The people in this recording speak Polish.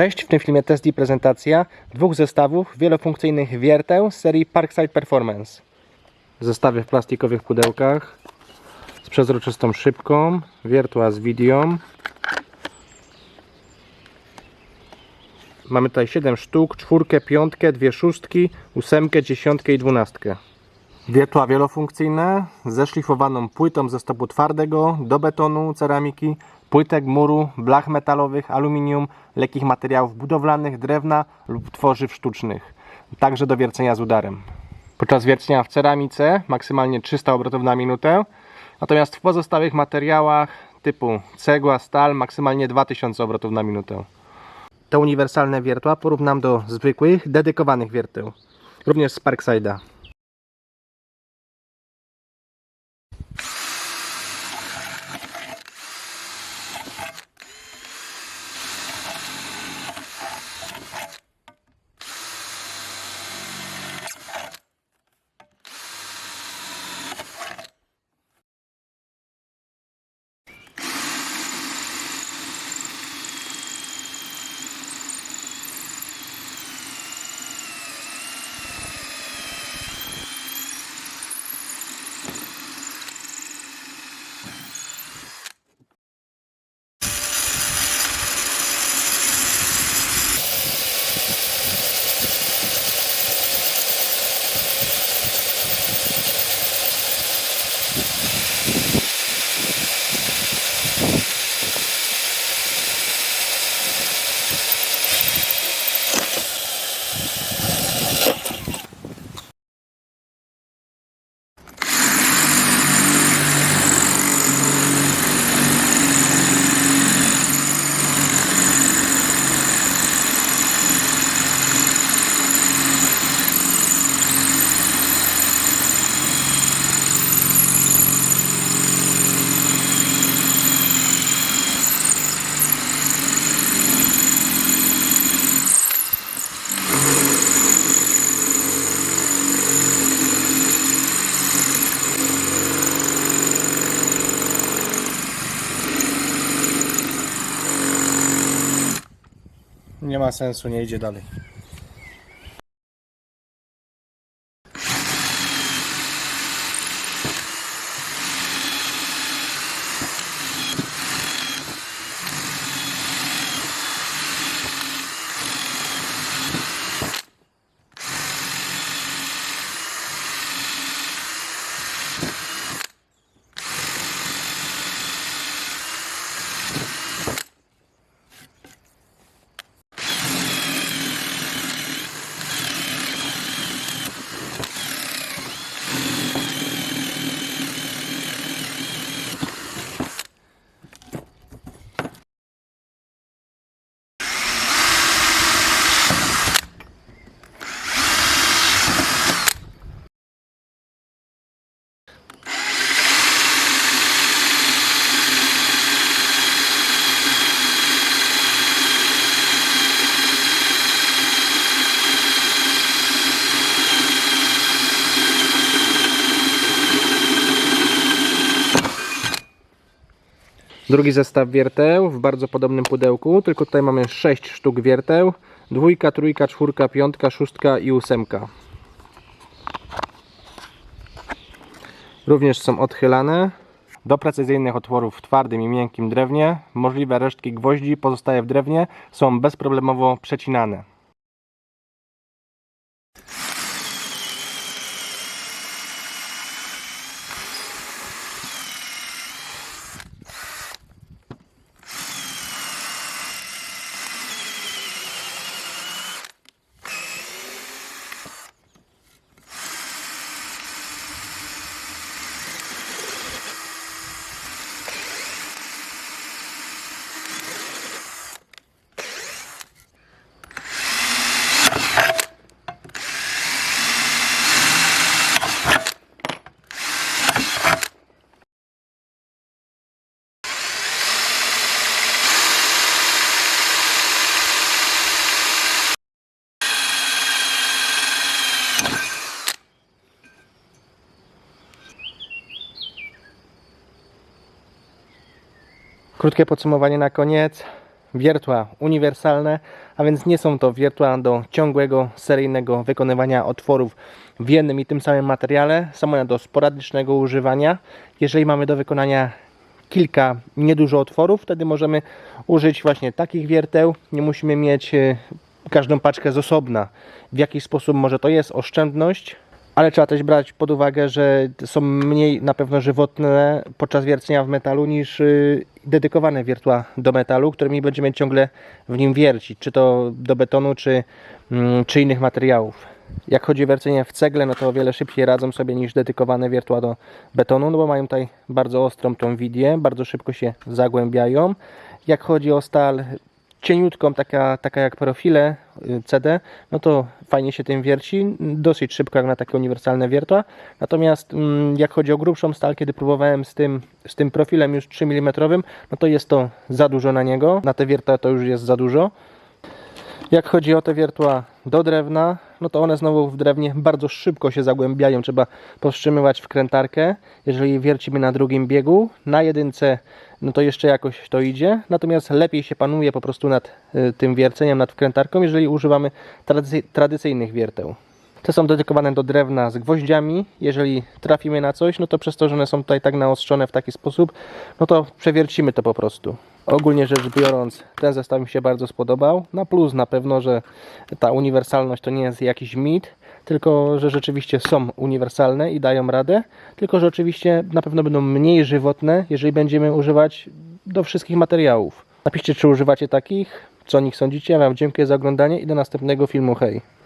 Cześć, w tym filmie test i prezentacja dwóch zestawów wielofunkcyjnych wierteł z serii Parkside Performance. Zestawy w plastikowych pudełkach z przezroczystą szybką, wiertła z widią. Mamy tutaj 7 sztuk, czwórkę, piątkę, dwie szóstki, ósemkę, dziesiątkę i dwunastkę. Wiertła wielofunkcyjne ze szlifowaną płytą ze stopu twardego do betonu, ceramiki, płytek, muru, blach metalowych, aluminium, lekkich materiałów budowlanych, drewna lub tworzyw sztucznych. Także do wiercenia z udarem. Podczas wiercenia w ceramice maksymalnie 300 obrotów na minutę, natomiast w pozostałych materiałach typu cegła, stal maksymalnie 2000 obrotów na minutę. Te uniwersalne wiertła porównam do zwykłych, dedykowanych wierteł, również z Parkside'a. Nie ma sensu, nie idzie dalej. Drugi zestaw wierteł w bardzo podobnym pudełku, tylko tutaj mamy 6 sztuk wierteł. Dwójka, trójka, czwórka, piątka, szóstka i ósemka. Również są odchylane do precyzyjnych otworów w twardym i miękkim drewnie. Możliwe resztki gwoździ pozostałe w drewnie są bezproblemowo przecinane. Krótkie podsumowanie na koniec. wiertła uniwersalne, a więc nie są to wiertła do ciągłego, seryjnego wykonywania otworów w jednym i tym samym materiale. Są do sporadycznego używania. Jeżeli mamy do wykonania kilka niedużo otworów, wtedy możemy użyć właśnie takich wierteł. Nie musimy mieć e, każdą paczkę z osobna. W jaki sposób może to jest oszczędność, ale trzeba też brać pod uwagę, że są mniej na pewno żywotne podczas wiercenia w metalu niż y, dedykowane wiertła do metalu, którymi będziemy ciągle w nim wiercić, czy to do betonu, czy, mm, czy innych materiałów. Jak chodzi o wiercenie w cegle, no to o wiele szybciej radzą sobie niż dedykowane wiertła do betonu, no bo mają tutaj bardzo ostrą tą widię, bardzo szybko się zagłębiają. Jak chodzi o stal cieniutką, taka, taka jak profile y, CD, no to fajnie się tym wierci, dosyć szybko jak na takie uniwersalne wiertła. Natomiast mm, jak chodzi o grubszą stal, kiedy próbowałem z tym, z tym profilem już 3 mm, no to jest to za dużo na niego. Na te wiertła to już jest za dużo. Jak chodzi o te wiertła do drewna, no to one znowu w drewnie bardzo szybko się zagłębiają. Trzeba powstrzymywać wkrętarkę. Jeżeli wiercimy na drugim biegu, na jedynce, no to jeszcze jakoś to idzie. Natomiast lepiej się panuje po prostu nad y, tym wierceniem, nad wkrętarką, jeżeli używamy tradycy- tradycyjnych wierteł. Te są dedykowane do drewna z gwoździami. Jeżeli trafimy na coś, no to przez to, że one są tutaj tak naostrzone w taki sposób, no to przewiercimy to po prostu. Ogólnie rzecz biorąc, ten zestaw mi się bardzo spodobał. Na plus na pewno, że ta uniwersalność to nie jest jakiś mit, tylko że rzeczywiście są uniwersalne i dają radę. Tylko, że oczywiście na pewno będą mniej żywotne, jeżeli będziemy używać do wszystkich materiałów. Napiszcie, czy używacie takich, co o nich sądzicie. Ja Wam dziękuję za oglądanie i do następnego filmu. Hej!